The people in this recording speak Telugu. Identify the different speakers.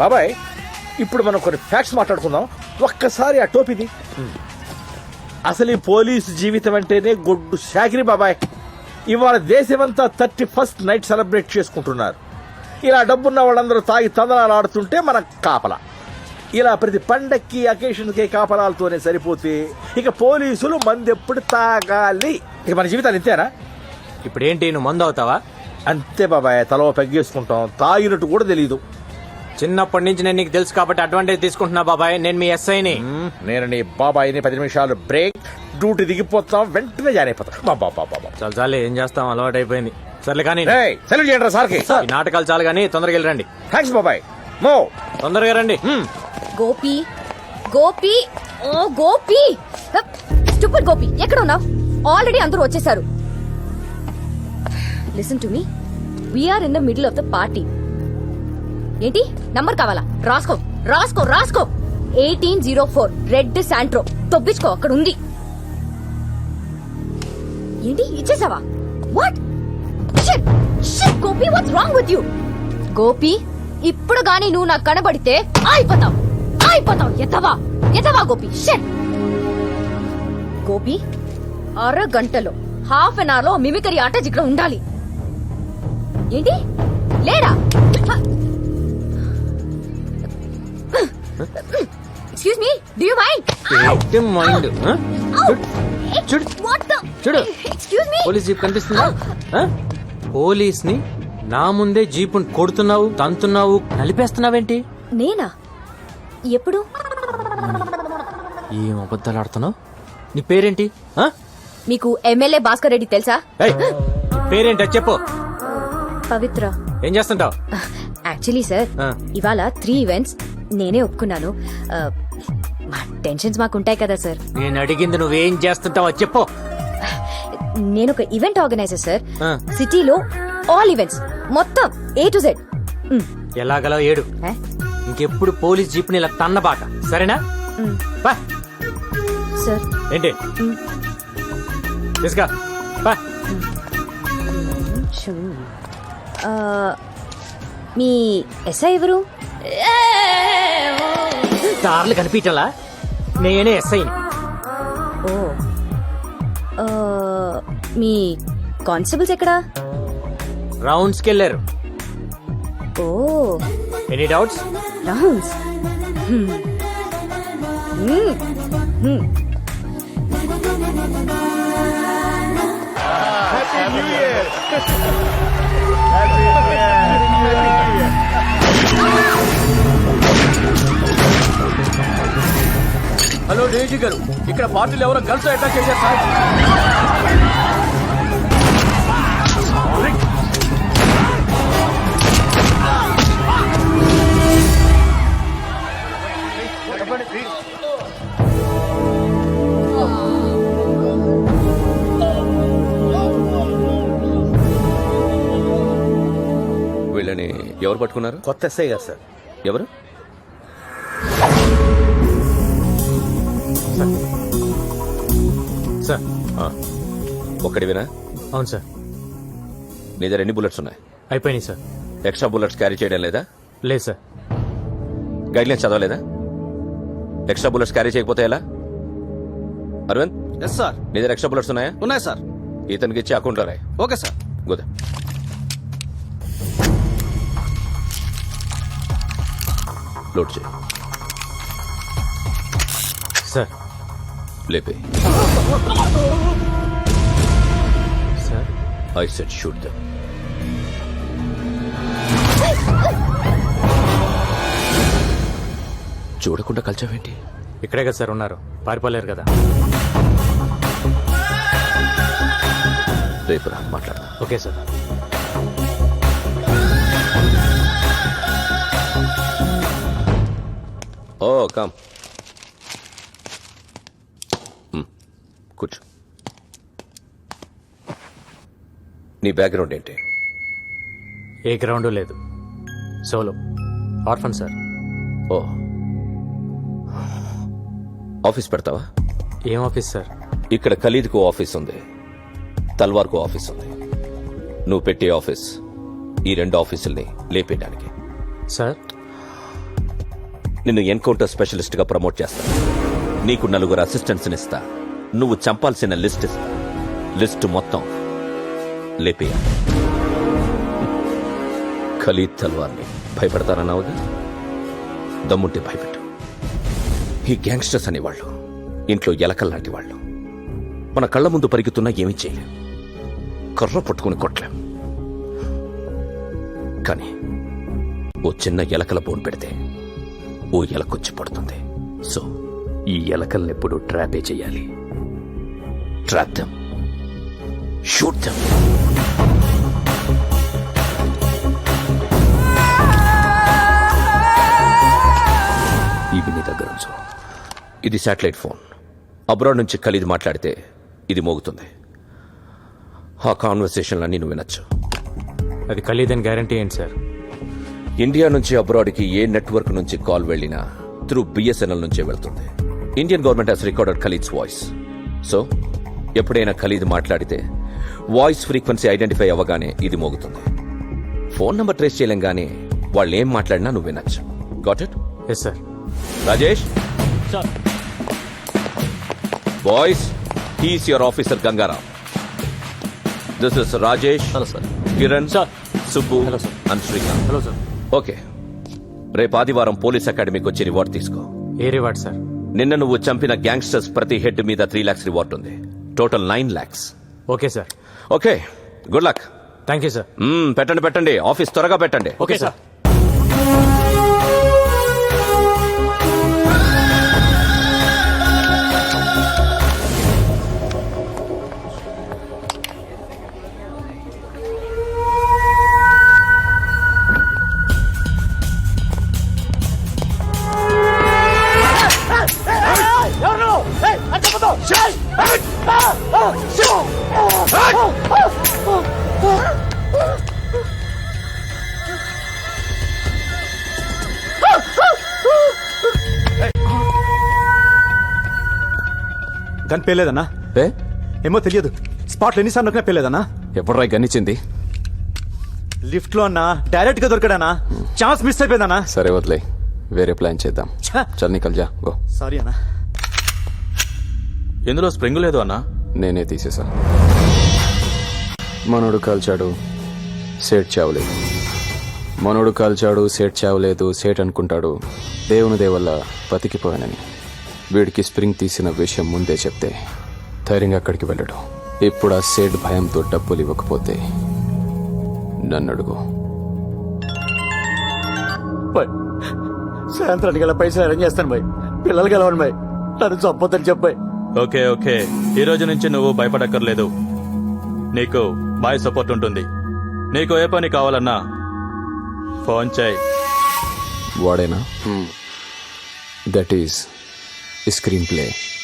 Speaker 1: బాబాయ్ ఇప్పుడు మనం కొన్ని ఫ్యాక్ట్స్ మాట్లాడుకుందాం. ఒక్కసారి ఆ టోపీది. అసలు ఈ పోలీసు జీవితం అంటేనే గొడ్డు శాకిరి బాబాయ్. ఇవాళ దేశమంతా థర్టీ ఫస్ట్ నైట్ సెలబ్రేట్ చేసుకుంటున్నారు. ఇలా డబ్బున్న వాళ్ళందరూ తాగి తందనాలు ఆడుతుంటే మన కాపల. ఇలా ప్రతి పండక్కి అకేషన్కి కాపలాలతోనే సరిపోతే ఇక పోలీసులు మందెప్పుడు తాగాలి. ఇక మన జీవితాలు ఇంతేనా?
Speaker 2: ఇప్పుడేంటి నువ్వు మందు అవుతావా
Speaker 1: అంతే బాబాయ్ తలో పెగ్గేసుకుంటాం. తాగినట్టు కూడా తెలియదు
Speaker 2: చిన్నప్పటి నుంచి నేను నీకు తెలుసు కాబట్టి అడ్వాంటేజ్ తీసుకుంటున్నా బాబాయ్. నేను మీ ఎస్ఐని
Speaker 1: నేను నీ బాబాయిని పది నిమిషాలు బ్రేక్ డ్యూటీ దిగిపోతాం వెంటనే జాయిన్ అయిపోతాం. బాబా బాబా
Speaker 2: చాలు చాలు ఏం చేస్తాం? అలవాటు అయిపోయింది సర్లే కానీ
Speaker 1: సెలవు చేయండి సార్కి.
Speaker 2: ఈ నాటకాలు చాలు కానీ తొందరగా వెళ్ళరండి.
Speaker 1: థ్యాంక్స్ బాబాయ్. మో
Speaker 2: తొందరగా రండి.
Speaker 3: గోపి గోపి ఓ గోపి. స్టూపిడ్ గోపి ఎక్కడ ఉన్నావు? ఆల్రెడీ అందరూ వచ్చేసారు. Listen to me we're in the middle of the party ఏంటి? నంబర్ కావాలా? రాసుకో రాసుకో రాసుకో. Eighteen zero four red Santro. తొప్పించుకో అక్కడ ఉంది. ఏంటి? ఇచ్చేసావా? What Gopi what's wrong with you Gopi ఇప్పుడు గాని నువ్వు నాకు కనబడితే అయిపోతావు అయిపోతావు ఎతవా ఎతవా గోపి? షెట్ గోపి అరగంటలో హాఫ్ అన్ అవర్లో మిమికరీ ఆట ఇక్కడ ఉండాలి. ఏంటి? లేడా? Excuse me do you mind
Speaker 2: mind చూడు.
Speaker 3: వాట్ ద
Speaker 2: చూడు.
Speaker 3: ఎక్స్క్యూజ్ మీ
Speaker 2: పోలీస్ జీప్ కనిపిస్తుందా? పోలీస్ని నా ముందే జీపుని కొడుతున్నావు తంతున్నావు నలిపేస్తున్నావేంటి?
Speaker 3: నేనా? ఎప్పుడు?
Speaker 2: ఏం అబద్ధాలు ఆడుతున్నావు? నీ పేరేంటి? ఆ?
Speaker 3: మీకు ఎమ్మెల్యే భాస్కర్ రెడ్డి తెలుసా?
Speaker 2: ఏయ్, నీ పేరేంటో చెప్పు.
Speaker 3: పవిత్ర.
Speaker 2: ఏం చేస్తుంటావు?
Speaker 3: యాక్చువల్లీ సార్
Speaker 2: ఆ.
Speaker 3: ఇవాళ త్రీ ఈవెంట్స్ నేనే ఒప్పుకున్నాను. మా టెన్షన్స్ మాకుంటాయి కదా సార్.
Speaker 2: నేను అడిగింది నువ్వేం చేస్తుంటావో చెప్పు.
Speaker 3: నేను ఒక ఈవెంట్ ఆర్గనైజర్ సార్. సిటీలో ఆల్ ఈవెంట్స్ మొత్తం ఏ టు జెడ్
Speaker 2: ఎలాగలో ఏడు? ఇంకెప్పుడు పోలీస్ జీపుని ఇలా తన్నబాక సరేనా.
Speaker 3: సార్.
Speaker 2: ఏంటి? తీసుకా పా.
Speaker 3: మీ ఎస్ఐ ఎవరు?
Speaker 2: కార్లు కనిపించలా? నేనే ఎస్ఐని.
Speaker 3: ఓ. ఆ, మీ కానిస్టేబుల్స్ ఎక్కడా?
Speaker 2: రౌండ్స్కి వెళ్ళారు.
Speaker 3: ఓ.
Speaker 2: Any doubts
Speaker 3: rounds.
Speaker 4: Hello Daisy గారు ఇక్కడ పార్టీలు ఎవరో గర్ల్స్ అటాక్ చేశారు సార్.
Speaker 5: వీళ్ళని ఎవరు పట్టుకున్నారు?
Speaker 1: కొత్త ఎస్ఐ గారు సార్.
Speaker 5: ఎవరు?
Speaker 2: సార్.
Speaker 5: ఆ, ఒక్కడివేనా
Speaker 2: అవును సార్.
Speaker 5: నీ దగ్గర ఎన్ని బుల్లెట్స్ ఉన్నాయి?
Speaker 2: అయిపోయినాయి సార్.
Speaker 5: ఎక్స్ట్రా బుల్లెట్స్ క్యారీ చేయడం లేదా?
Speaker 2: లేదు సార్.
Speaker 5: గైడ్లైన్స్ చదవలేదా? ఎక్స్ట్రా బుల్లెట్స్ క్యారీ చేయకపోతే ఎలా? అరవింద్?
Speaker 4: ఎస్ సార్
Speaker 5: నీ దగ్గర ఎక్స్ట్రా బుల్లెట్స్ ఉన్నాయా?
Speaker 4: ఉన్నాయి సార్
Speaker 5: ఇతనికి ఇచ్చి అకౌంట్లో రాయి.
Speaker 4: ఓకే సార్
Speaker 5: గోదా. లోడ్ చేయి. లేపే
Speaker 2: సార్
Speaker 5: ఐ సెట్ షూట్ దమ్ చూడకుండా కలిచావేంటి?
Speaker 2: ఇక్కడే కదా సార్ ఉన్నారు. పారిపోలేరు కదా.
Speaker 5: రేపు రా మాట్లాడదాం.
Speaker 2: Okay sir.
Speaker 5: ఓ కమ్ మ్, కూర్చో నీ బ్యాక్గ్రౌండ్ ఏంటి?
Speaker 2: ఏ గ్రౌండ్ లేదు. సోలో. Orphan sir.
Speaker 5: ఓ. ఆఫీస్ పెడతావా?
Speaker 2: ఏం ఆఫీస్ సార్?
Speaker 5: ఇక్కడ ఖలీద్కు ఆఫీస్ ఉంది. తల్వార్కు ఆఫీస్ ఉంది. నువ్వు పెట్టే ఆఫీస్ ఈ రెండు ఆఫీసుల్ని లేపేయడానికి.
Speaker 2: సార్?
Speaker 5: నిన్ను ఎన్కౌంటర్ స్పెషలిస్ట్గా ప్రమోట్ చేస్తా. నీకు నలుగురు అసిస్టెంట్స్ ఇస్తా. నువ్వు చంపాల్సిన లిస్ట్ ఇస్తా. లిస్ట్ మొత్తం లేపేయా. ఖలీద్ తల్వార్ని భయపడతారన్నావుగా దమ్ముంటే భయపెట్టు. ఈ గ్యాంగ్స్టర్స్ అనేవాళ్ళు ఇంట్లో ఎలకల్లాంటి వాళ్ళు. మన కళ్ళ ముందు పరిగెత్తున్నా ఏమీ చేయలేం. కర్ర పట్టుకుని కొట్టలేం. కానీ ఓ చిన్న ఎలకల బోన్ పెడితే ఓ ఎలకొచ్చి పడుతుంది. సో ఈ ఎలకల్ని ఎప్పుడు ట్రాపే చేయాలి. Trap them. Shoot them. ఇది శాటిలైట్ ఫోన్. అబ్రాడ్ నుంచి ఖలీద్ మాట్లాడితే ఇది మోగుతుంది. ఆ కాన్వర్సేషన్లన్నీ నువ్వు వినొచ్చు
Speaker 2: అది ఖలీదని గ్యారంటీ ఏంటి సార్?
Speaker 5: ఇండియా నుంచి అబ్రాడ్కి ఏ నెట్వర్క్ నుంచి కాల్ వెళ్ళినా త్రూ బిఎస్ఎన్ఎల్ నుంచే వెళ్తుంది. Indian government has recorded Khalid's voice so ఎప్పుడైనా ఖలీద్ మాట్లాడితే వాయిస్ ఫ్రీక్వెన్సీ ఐడెంటిఫై అవ్వగానే ఇది మోగుతుంది. ఫోన్ నంబర్ ట్రేస్ చేయలేం గానీ వాళ్ళు ఏం మాట్లాడినా నువ్వు వినొచ్చు got it
Speaker 2: yes sir
Speaker 5: Rajesh? Boys he's your officer Gangaram this is Rajesh
Speaker 4: hello sir
Speaker 5: Kiran
Speaker 4: sir.
Speaker 5: Subbu
Speaker 4: hello sir.
Speaker 5: And Srikanth
Speaker 4: hello sir
Speaker 5: okay రేపు ఆదివారం పోలీస్ అకాడమీకి వచ్చి రివార్డ్ తీసుకో.
Speaker 2: ఏ రివార్డ్ సార్
Speaker 5: నిన్న నువ్వు చంపిన గ్యాంగ్స్టర్స్ ప్రతి హెడ్ మీద త్రీ లాక్స్ రివార్డ్ ఉంది. Total nine lakhs
Speaker 2: okay sir
Speaker 5: okay good luck
Speaker 2: thank you sir
Speaker 5: పెట్టండి పెట్టండి. ఆఫీస్ త్వరగా పెట్టండి.
Speaker 2: ఓకే సార్
Speaker 6: గన్ పేలేదన్నా?
Speaker 7: ఏ?
Speaker 6: ఏమో తెలియదు. స్పాట్లో ఎన్నిసార్లు నొక్కినా పేలేదన్నా?
Speaker 7: ఎప్పుడ్రా గన్నిచ్చింది
Speaker 6: లిఫ్ట్లో అన్నా డైరెక్ట్గా దొరికాడనా ఛాన్స్ మిస్ అయిపోయిందన్నా.
Speaker 7: సరే వదిలే. వేరే ప్లాన్ చేద్దాం! చల్ నికల్ జా గో.
Speaker 6: సారీ అన్నా.
Speaker 4: ఇందులో స్ప్రింగ్ లేదు అన్నా?
Speaker 7: నేనే తీసేసా. మనోడు కాల్చాడు సేట్ చావలేదు. మనోడు కాల్చాడు సేట్ చావలేదు సేట్ అనుకుంటాడు. దేవుని దేవల్ల బతికిపోయానని. వీడికి స్ప్రింగ్ తీసిన విషయం ముందే చెప్తే ధైర్యంగా అక్కడికి వెళ్ళడు. ఇప్పుడు ఆ సేట్ భయంతో డబ్బులు ఇవ్వకపోతే నన్ను అడుగు.
Speaker 8: సాయంత్రానికి గల పైసలు అరేంజ్ చేస్తాను బాయ్ పిల్లలు గెలవండి బాయ్ నన్ను చంపొద్దని చెప్పాయి
Speaker 9: ఓకే ఓకే. ఈ రోజు నుంచి నువ్వు భయపడక్కర్లేదు. నీకు బాయ్ సపోర్ట్ ఉంటుంది. నీకు ఏ పని కావాలన్నా ఫోన్ చేయి.
Speaker 7: వాడేనా? That is screenplay.